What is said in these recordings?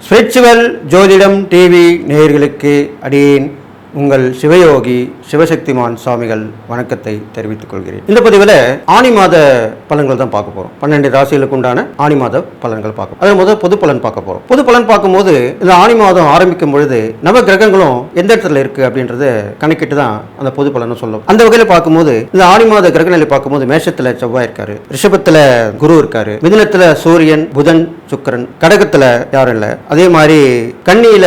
Spiritual ஜோதிடம் TV நேயர்களுக்கு அடியேன் உங்கள் சிவயோகி சிவசக்திமான் சுவாமிகள் வணக்கத்தை தெரிவித்துக் கொள்கிறேன். இந்த பதிவில் ஆணி மாத பலன்கள் தான் பார்க்க போறோம். பன்னெண்டு ராசிகளுக்கு உண்டான ஆணி மாத பலன்கள் பார்க்க அதில் முதல் பொது பலன் பார்க்க போறோம். பொது பலன் பார்க்கும்போது இந்த ஆணி மாதம் ஆரம்பிக்கும் பொழுது நவ கிரகங்களும் எந்த இடத்துல இருக்கு அப்படின்றத கணக்கிட்டு தான் அந்த பொது பலனும் சொல்லும். அந்த வகையில் பார்க்கும்போது இந்த ஆணி மாத கிரகநிலை பார்க்கும்போது மேஷத்துல செவ்வாய் இருக்காரு. ரிஷபத்துல குரு இருக்காரு. மிதினத்தில் சூரியன் புதன் சுக்கிரன் கடகத்துல யாரும் இல்லை. அதே மாதிரி கன்னியில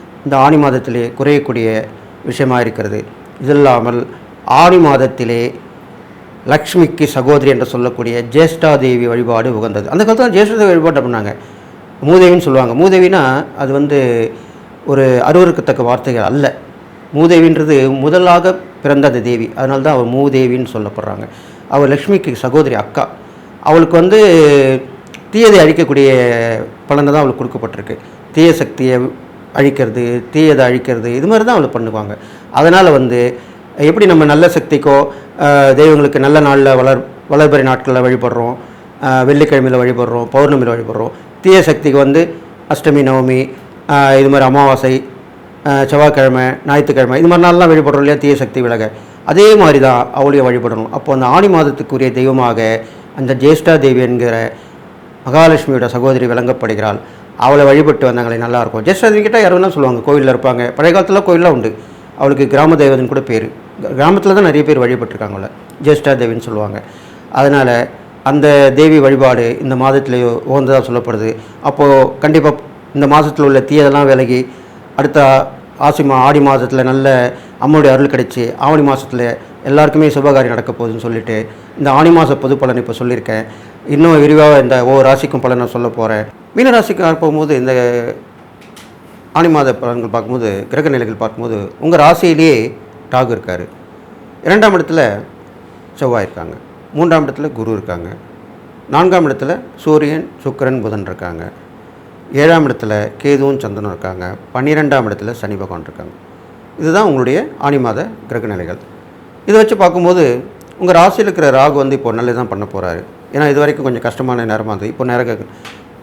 இந்த ஆணி மாதத்திலே குறையக்கூடிய விஷயமா இருக்கிறது இது இல்லாமல் ஆணி மாதத்திலே லக்ஷ்மிக்கு சகோதரி என்று சொல்லக்கூடிய ஜேஷ்டா தேவி வழிபாடு உகந்தது. அந்த காலத்தில் ஜேஷ்டாதேவி வழிபாடு பண்ணாங்க? மூதேவின்னு சொல்லுவாங்க. மூதேவினா அது வந்து ஒரு அருவருக்கத்தக்க வார்த்தைகள் அல்ல. மூதேவின்றது முதலாக பிறந்த அந்த தேவி. அதனால தான் அவள் மூதேவின்னு சொல்லப்படுறாங்க. அவள் லக்ஷ்மிக்கு சகோதரி அக்கா. அவளுக்கு வந்து தீயதை அழிக்கக்கூடிய பலனை தான் அவளுக்கு கொடுக்கப்பட்டிருக்கு. தீய சக்தியை அழிக்கிறது தீயதை அழிக்கிறது இது மாதிரி தான் அவளை பண்ணுவாங்க. அதனால் வந்து எப்படி நம்ம நல்ல சக்திக்கோ தெய்வங்களுக்கு நல்ல நாளில் வளர் வளர்பறை நாட்களில் வழிபடுறோம் வெள்ளிக்கிழமையில் வழிபடுறோம் பௌர்ணமியில் வழிபடுறோம். தீய சக்திக்கு வந்து அஷ்டமி நவமி இது மாதிரி அமாவாசை செவ்வாய்க்கிழமை ஞாயிற்றுக்கிழமை இது மாதிரி நாளெலாம் வழிபடுறோம் இல்லையா தீய சக்தி விலக. அதே மாதிரி தான் அவளையும் வழிபடணும். அப்போ அந்த ஆணி மாதத்துக்குரிய தெய்வமாக அந்த ஜேஷ்டா தேவி என்கிற மகாலட்சுமியோட சகோதரி விளங்கப்படுகிறாள். அவளை வழிபட்டு வந்தாங்களே நல்லாயிருக்கும். ஜஸ்ட் அது கிட்டே யாரும் சொல்லுவாங்க கோவிலில் இருப்பாங்க. பழைய காலத்தில் கோயிலில் உண்டு. அவளுக்கு கிராம தெய்வத்தின் கூட பேர். கிராமத்தில் தான் நிறைய பேர் வழிபட்டிருக்காங்கள ஜேஷ்டா தேவின்னு சொல்லுவாங்க. அதனால் அந்த தேவி வழிபாடு இந்த மாதத்துலேயோ உகந்ததாக சொல்லப்படுது. அப்போது கண்டிப்பாக இந்த மாதத்தில் உள்ள தீயதெல்லாம் விலகி அடுத்த ஆசி மா ஆடி மாதத்தில் நல்ல அம்மனுடைய அருள் கிடைச்சி ஆவணி மாதத்தில் எல்லாருக்குமே சுபகாரியம் நடக்க போகுதுன்னு சொல்லிட்டு இந்த ஆணி மாத பொது பலன் இப்போ சொல்லியிருக்கேன். இன்னும் விரிவாக இந்த ஒவ்வொரு ராசிக்கும் பலன் நான் சொல்ல போகிறேன் மீனராசிக்கு போகும்போது இந்த ஆணி மாத பலன்கள் பார்க்கும்போது கிரக நிலைகள் பார்க்கும்போது உங்கள் ராசியிலேயே ராகு இருக்கார். இரண்டாம் இடத்துல செவ்வாய் இருக்காங்க. மூன்றாம் இடத்துல குரு இருக்காங்க. நான்காம் இடத்துல சூரியன் சுக்கிரன் புதன் இருக்காங்க. ஏழாம் இடத்துல கேதுவும் சந்திரனும் இருக்காங்க. பன்னிரெண்டாம் இடத்துல சனி பகவான் இருக்காங்க. இதுதான் உங்களுடைய ஆணி மாத கிரக நிலைகள். இதை வச்சு பார்க்கும்போது உங்கள் ராசியில் இருக்கிற ராகு வந்து இப்போ நல்லது தான் பண்ண போகிறாரு ஏன்னா இது வரைக்கும் கொஞ்சம் கஷ்டமான நேரமாக இருந்தது. இப்போ நேர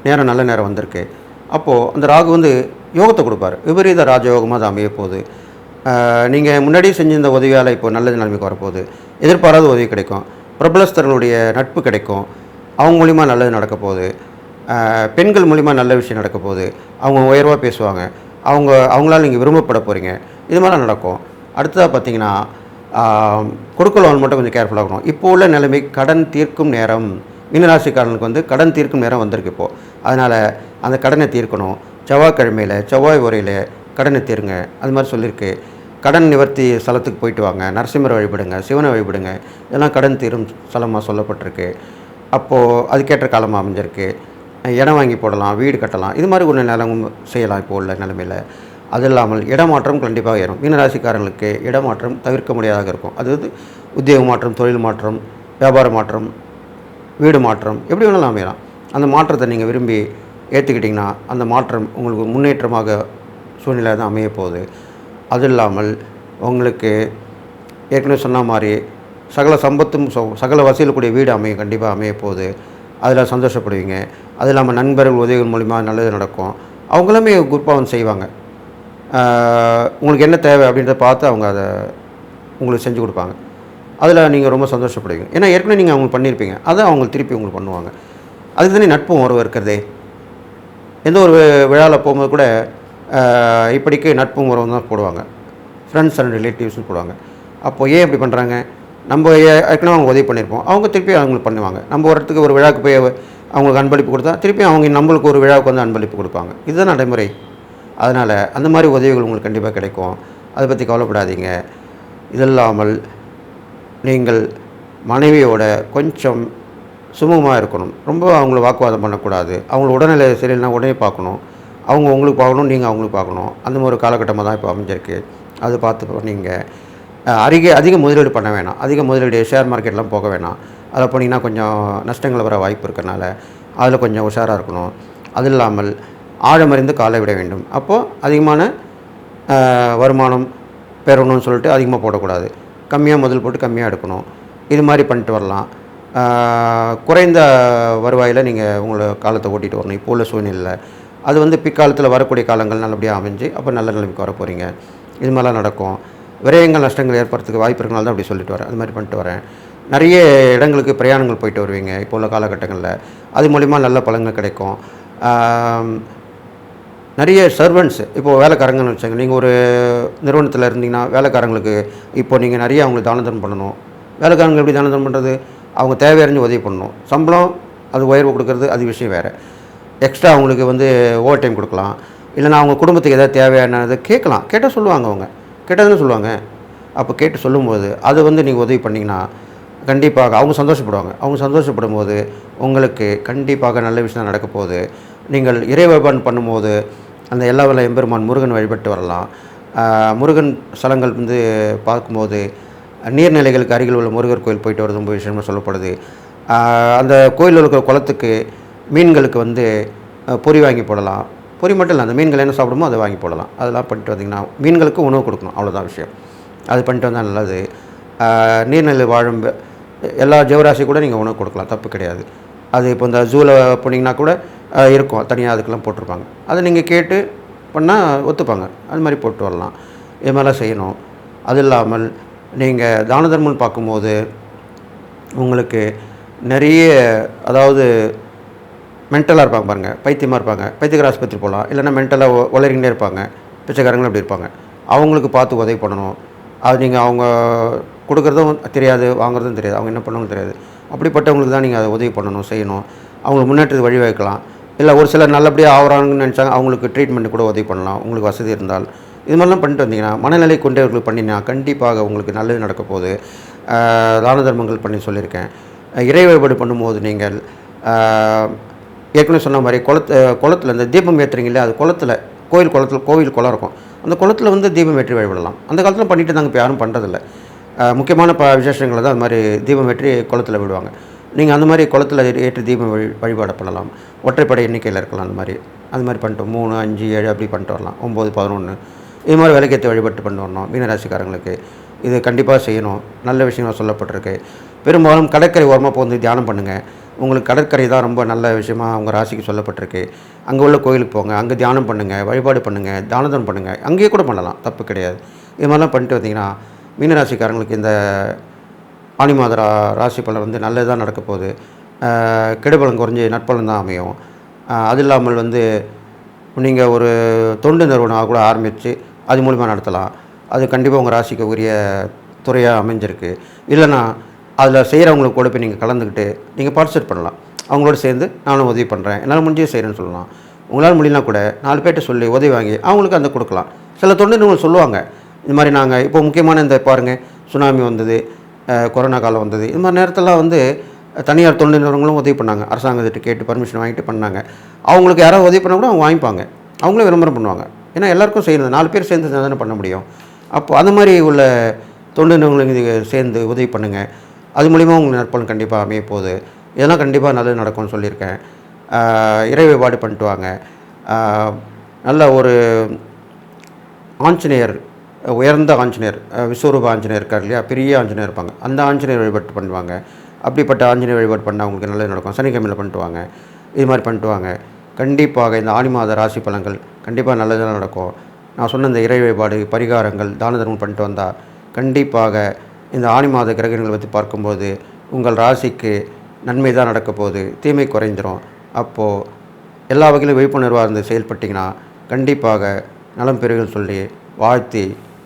நேரம் நல்ல நேரம் வந்திருக்கு. அப்போது அந்த ராகு வந்து யோகத்தை கொடுப்பாரு. விபரீத ராஜயோகமாக அது அமைய போகுது. நீங்கள் முன்னாடியே செஞ்சிருந்த உதவியால் இப்போ நல்ல நிலைமைக்கு வரப்போகுது. எதிர்பாராத உதவி கிடைக்கும். பிரபலஸ்தர்களுடைய நட்பு கிடைக்கும். அவங்க மூலிமா நல்லது நடக்க போகுது. பெண்கள் மூலிமா நல்ல விஷயம் நடக்க போகுது. அவங்க உயர்வாக பேசுவாங்க. அவங்க அவங்களால நீங்கள் விரும்பப்பட போகிறீங்க இது மாதிரிலாம் நடக்கும். அடுத்ததாக பார்த்தீங்கன்னா ஆஹ் லோன் மட்டும் கொஞ்சம் கேர்ஃபுல்லாக இருக்கணும். இப்போ உள்ள நிலைமை கடன் தீர்க்கும் நேரம். மீனராசிக்காரனுக்கு வந்து கடன் தீர்க்கும் நேரம் வந்திருக்கு இப்போது அதனால் அந்த கடனை தீர்க்கணும். செவ்வாய்க்கிழமையில் செவ்வாய் உரையில் கடனை தீருங்க. அது மாதிரி சொல்லியிருக்கு. கடன் நிவர்த்தி ஸ்தலத்துக்கு போயிட்டு வாங்க. நரசிம்மரை வழிபடுங்க சிவனை வழிபடுங்க. இதெல்லாம் கடன் தீரும் ஸ்தலமாக சொல்லப்பட்டிருக்கு. அப்போது அதுக்கேற்ற காலமாக அமைஞ்சிருக்கு. இடம் வாங்கி போடலாம் வீடு கட்டலாம். இது மாதிரி ஒரு நிலமும் செய்யலாம் இப்போ உள்ள நிலமையில். அது இல்லாமல் இடமாற்றம் கண்டிப்பாக ஏறும் மீனராசிக்காரங்களுக்கு இடமாற்றம் தவிர்க்க முடியாதாக இருக்கும். அது வந்து உத்தியோக மாற்றம் தொழில் மாற்றம் வியாபார மாற்றம் வீடு மாற்றம் எப்படி வேணாலும் அமையலாம். அந்த மாற்றத்தை நீங்கள் விரும்பி ஏற்றுக்கிட்டிங்கன்னா அந்த மாற்றம் உங்களுக்கு முன்னேற்றமாக சூழ்நிலை தான் அமைய போகுது. அது இல்லாமல் உங்களுக்கு ஏற்கனவே சொன்ன மாதிரி சகல சம்பத்தும் சகல வசதியில் வீடு அமையும் கண்டிப்பாக அமைய போகுது. அதில் சந்தோஷப்படுவீங்க. அது இல்லாமல் நண்பர்கள் உதவிகள் மூலிமா நல்லது நடக்கும். அவங்களுமே குரூப்பாக செய்வாங்க. உங்களுக்கு என்ன தேவை அப்படின்றத பார்த்து அவங்க அதை உங்களுக்கு செஞ்சு கொடுப்பாங்க. அதில் நீங்கள் ரொம்ப சந்தோஷப்படுவீங்க. ஏன்னா ஏற்கனவே நீங்கள் அவங்களுக்கு பண்ணியிருப்பீங்க. அதை அவங்க திருப்பி உங்களுக்கு பண்ணுவாங்க. அதுக்கு தானே நட்பும் உறவு இருக்கிறதே. எந்த ஒரு விழாவில் போகும்போது கூட இப்படிக்கு நட்பும் உறவு தான் போடுவாங்க. ஃப்ரெண்ட்ஸ் அண்ட் ரிலேட்டிவ்ஸ்னு போடுவாங்க. அப்போ ஏன் இப்படி பண்ணுறாங்க? நம்ம ஏற்கனவே அவங்க உதவி பண்ணியிருப்போம். அவங்க திருப்பி அவங்களுக்கு பண்ணுவாங்க. நம்ம ஒரு இடத்துக்கு ஒரு விழாவுக்கு போய் அவங்களுக்கு அன்பளிப்பு கொடுத்தா திருப்பி அவங்க நம்மளுக்கு ஒரு விழாவுக்கு வந்து அன்பளிப்பு கொடுப்பாங்க. இதுதான் நடைமுறை? அதனால் அந்த மாதிரி உதவிகள் உங்களுக்கு கண்டிப்பாக கிடைக்கும். அதை பற்றி கவலைப்படாதீங்க. இது இல்லாமல் நீங்கள் மனைவியோட கொஞ்சம் சுமூகமாக இருக்கணும். ரொம்ப அவங்கள வாக்குவாதம் பண்ணக்கூடாது. அவங்கள உடல்நிலை சரியில்லைனா உடனே பார்க்கணும். அவங்க உங்களுக்கு பார்க்கணும் நீங்கள் அவங்களுக்கு பார்க்கணும். அந்த மாதிரி ஒரு காலகட்டமாக தான் இப்போ அமைஞ்சிருக்கு. அது பார்த்து நீங்கள் அருகே அதிக முதலீடு பண்ண வேணாம். அதிக முதலீடு ஷேர் மார்க்கெட்லாம் போக வேணாம். அதில் போனீங்கன்னா கொஞ்சம் நஷ்டங்கள் வர வாய்ப்பு இருக்கறனால அதில் கொஞ்சம் உஷாராக இருக்கணும். அது இல்லாமல் ஆழமறிந்து காலை விட வேண்டும். அப்போது அதிகமான வருமானம் பெறணும்னு சொல்லிட்டு அதிகமாக போடக்கூடாது. கம்மியாக முதல் போட்டு கம்மியாக எடுக்கணும். இது மாதிரி பண்ணிட்டு வரலாம். குறைந்த வருவாயில் நீங்கள் உங்களை காலத்தை ஓட்டிகிட்டு வரணும். இப்போ உள்ள சூழ்நிலையில். அது வந்து பிற்காலத்தில் வரக்கூடிய காலங்கள் நல்லபடியாக அமைஞ்சு அப்போ நல்ல நிலைமைக்கு வர போகிறீங்க இது மாதிரிலாம் நடக்கும். விரயங்கள் நஷ்டங்கள் ஏற்படுறதுக்கு வாய்ப்பு இருக்கனால தான் அப்படி சொல்லிட்டு வரேன். அது மாதிரி பண்ணிட்டு வரேன். நிறைய இடங்களுக்கு பிரயாணங்கள் போயிட்டு வருவீங்க. இப்போ உள்ள காலகட்டங்களில். அது மூலிமா நல்ல பலன்கள் கிடைக்கும். நிறைய சர்வன்ட்ஸ் இப்போது வேலைக்காரங்கன்னு வச்சாங்க நீங்கள் ஒரு நிறுவனத்தில் இருந்தீங்கன்னா வேலைக்காரங்களுக்கு இப்போ நீங்கள் நிறைய அவங்களுக்கு தானதனம் பண்ணணும். வேலைக்காரங்க எப்படி தானதனம் பண்ணுறது அவங்க தேவையறிஞ்சு உதவி பண்ணணும். சம்பளம் அது உயர்வு கொடுக்கறது அது விஷயம் வேறு. எக்ஸ்ட்ரா அவங்களுக்கு வந்து ஓவர் டைம் கொடுக்கலாம். இல்லைனா அவங்க குடும்பத்துக்கு எதாவது தேவையானதை கேட்கலாம். கேட்டால் சொல்லுவாங்க அவங்க. கேட்டதுன்னு சொல்லுவாங்க. அப்போ கேட்டு சொல்லும்போது அது வந்து நீங்கள் உதவி பண்ணிங்கன்னா கண்டிப்பாக அவங்க சந்தோஷப்படுவாங்க. அவங்க சந்தோஷப்படும் போது உங்களுக்கு கண்டிப்பாக நல்ல விஷயம் நடக்க போகுது. நீங்கள் இறை வழிபாடு பண்ணும்போது அந்த எல்லா வல்ல எம்பெருமான் முருகன் வழிபட்டு வரலாம். முருகன் ஸ்தலங்கள் வந்து பார்க்கும்போது நீர்நிலைகளுக்கு அருகில் உள்ள முருகர் கோயில் போயிட்டு வரது ரொம்ப விஷயமாக சொல்லப்படுது. அந்த கோயிலில் இருக்கிற குளத்துக்கு மீன்களுக்கு வந்து பொறி பொரி வாங்கி போடலாம். பொரி மட்டும் இல்லை அந்த மீன்கள் என்ன சாப்பிடுமோ அதை வாங்கி போடலாம். அதெல்லாம் பண்ணிட்டு வந்தீங்கன்னா மீன்களுக்கு உணவு கொடுக்கணும் அவ்வளோதான் விஷயம். அது பண்ணிட்டு வந்தால் நல்லது. நீர்நிலை வாழும் எல்லா ஜீவராசி கூட நீங்கள் உணவு கொடுக்கலாம் தப்பு கிடையாது. அது இப்போ இந்த ஜூவில் போனீங்கன்னா கூட இருக்கும். தனியாக அதுக்கெல்லாம் போட்டிருப்பாங்க. அதை நீங்கள் கேட்டு பண்ணால் ஒத்துப்பாங்க. அது மாதிரி போட்டு வரலாம். இது மாதிரிலாம் செய்யணும். அது இல்லாமல் நீங்கள் தான தர்மம்னு பார்க்கும்போது உங்களுக்கு நிறைய அதாவது மென்டலாக இருப்பாங்க பாருங்கள் பைத்தியமாக இருப்பாங்க. பைத்தியக்கார ஆஸ்பத்திரி போகலாம். இல்லைன்னா மென்டலாக உளறிக்கிட்டே இருப்பாங்க. பிச்சைக்காரங்களும் அப்படி இருப்பாங்க. அவங்களுக்கு பார்த்து உதவி பண்ணணும். அது நீங்கள் அவங்க கொடுக்குறதும் தெரியாது வாங்குறதும் தெரியாது. அவங்க என்ன பண்ணுவாங்க தெரியாது. அப்படிப்பட்டவங்களுக்கு தான் நீங்கள் அதை உதவி பண்ணணும் செய்யணும். அவங்களுக்கு முன்னேற்றத்துக்கு வழி வைக்கலாம் இல்லை ஒரு சிலர் நல்லபடியாக ஆகிறாங்கன்னு நினச்சாங்க அவங்களுக்கு ட்ரீட்மெண்ட் கூட உதவி பண்ணலாம் உங்களுக்கு வசதி இருந்தால். இது மாதிரிலாம் பண்ணிட்டு வந்தீங்கன்னா மனநிலை கொண்டவர்களுக்கு பண்ணினா கண்டிப்பாக உங்களுக்கு நல்லது நடக்க போகுது. தான தர்மங்கள் பண்ணி சொல்லியிருக்கேன். இறை வழிபாடு பண்ணும்போது நீங்கள் ஏற்கனவே சொன்ன மாதிரி குளத்து குளத்தில் இந்த தீபம் ஏற்றுறீங்களே அது குளத்தில் கோயில் குளத்தில் கோவில் குளம் இருக்கும். அந்த குளத்தில் வந்து தீபம் ஏற்றி வழிபடலாம். அந்த காலத்தில் பண்ணிட்டு இருந்தாங்க இப்போ யாரும் பண்ணுறதில்ல முக்கியமான ப விசேஷங்களை தான் அது மாதிரி தீபம் ஏற்றி குளத்தில் விடுவாங்க. நீங்கள் அந்த மாதிரி குளத்தில் ஏற்று தீபம் வழி வழிபாடு பண்ணலாம். ஒற்றைப்படை எண்ணிக்கையில் இருக்கலாம் அந்த மாதிரி. அது மாதிரி பண்ணிட்டு மூணு அஞ்சு ஏழு அப்படி பண்ணிட்டு வரலாம். ஒம்பது பதினொன்று இது மாதிரி விலைக்கேற்ற வழிபட்டு பண்ணி வரணும் மீனராசிக்காரங்களுக்கு. இது கண்டிப்பாக செய்யணும். நல்ல விஷயங்கள் சொல்லப்பட்டிருக்கு. பெரும்பாலும் கடற்கரை ஓரமாக போந்து தியானம் பண்ணுங்கள் உங்களுக்கு கடற்கரை தான் ரொம்ப நல்ல விஷயமாக அவங்க ராசிக்கு சொல்லப்பட்டிருக்கு. அங்கே உள்ள கோயிலுக்கு போங்க. அங்கே தியானம் பண்ணுங்கள் வழிபாடு பண்ணுங்கள் தானதம் பண்ணுங்கள் அங்கேயே கூட பண்ணலாம். தப்பு கிடையாது. இது மாதிரிலாம் பண்ணிட்டு வந்தீங்கன்னா மீனராசிக்காரங்களுக்கு இந்த ஆனி மாத ரா ராசி பலன் வந்து நல்லதாக நடக்க போகுது. கெடுபலன் குறைஞ்சி நட்பலன் தான் அமையும். அது இல்லாமல் வந்து நீங்கள் ஒரு தொண்டு நிறுவனம் கூட ஆரம்பித்து அது மூலிமா நடத்தலாம். அது கண்டிப்பாக உங்கள் ராசிக்கு உரிய துறையாக அமைஞ்சிருக்கு. இல்லைன்னா அதில் செய்கிறவங்களுக்கு கூட போய் நீங்கள் கலந்துக்கிட்டு நீங்கள் பார்ட்டிசிபேட் பண்ணலாம். அவங்களோட சேர்ந்து நானும் உதவி பண்ணுறேன் என்னால் முடிஞ்சு செய்கிறேன்னு சொல்லலாம். உங்களால் முடியலனா கூட நாலு பேர்ட்ட சொல்லி உதவி வாங்கி அவங்களுக்கு அந்த கொடுக்கலாம். சில தொண்டு நிறுவனம் சொல்லுவாங்க. இந்த மாதிரி நாங்கள் இப்போ முக்கியமான இந்த பாருங்கள் சுனாமி வந்தது கொரோனா காலம் வந்தது. இது மாதிரி நேரத்தில் வந்து தனியார் தொண்டு நிறுவனங்களும் உதவி பண்ணாங்க. அரசாங்கத்திட்ட கேட்டு பர்மிஷன் வாங்கிட்டு பண்ணாங்க. அவங்களுக்கு யாராவது உதவி பண்ணால் கூட அவங்க வாங்கிப்பாங்க. அவங்களே விளம்பரம் பண்ணுவாங்க. ஏன்னா எல்லாருக்கும் செய்யணும் நாலு பேர் சேர்ந்து தானே பண்ண முடியும். அப்போ அந்த மாதிரி உள்ள தொண்டு நிறுவனங்களுக்கு சேர்ந்து உதவி பண்ணுங்கள் அது மூலிமா உங்களுக்கு நற்பலன் கண்டிப்பாக அமைய போகுது. இதெல்லாம் கண்டிப்பாக நல்லது நடக்கும்னு சொல்லியிருக்கேன். ஆஹ் இறை வழிபாடு பண்ணிட்டு வாங்க. நல்ல ஒரு ஆஞ்சநேயர் உயர்ந்த ஆஞ்சநேயர் விஸ்வரூப ஆஞ்சநேயர் இருக்கார் இல்லையா? பெரிய ஆஞ்சநேயர் இருப்பாங்க. அந்த ஆஞ்சநேயர் வழிபாட்டு பண்ணுவாங்க. அப்படிப்பட்ட ஆஞ்சநேயர் வழிபாடு பண்ணால் அவங்களுக்கு நல்லது நடக்கும். சனிக்கிழமையில் பண்ணிட்டுவாங்க. இது மாதிரி பண்ணிட்டுவாங்க. கண்டிப்பாக இந்த ஆனி மாத ராசி பலன்கள் கண்டிப்பாக நல்லதாக நடக்கும். நான் சொன்ன இந்த இறை வழிபாடு பரிகாரங்கள் தான தர்மம் பண்ணிட்டு வந்தால் கண்டிப்பாக இந்த ஆனி மாத கிரகங்களை பற்றி பார்க்கும்போது உங்கள் ராசிக்கு நன்மை தான் நடக்க போகுது. தீமை குறைஞ்சிரும் அப்போது எல்லா வகையிலும் விழிப்புணர்வாக இருந்து செயல்பட்டிங்கன்னா கண்டிப்பாக நலம் பெறுகள் சொல்லி வாழ்த்தி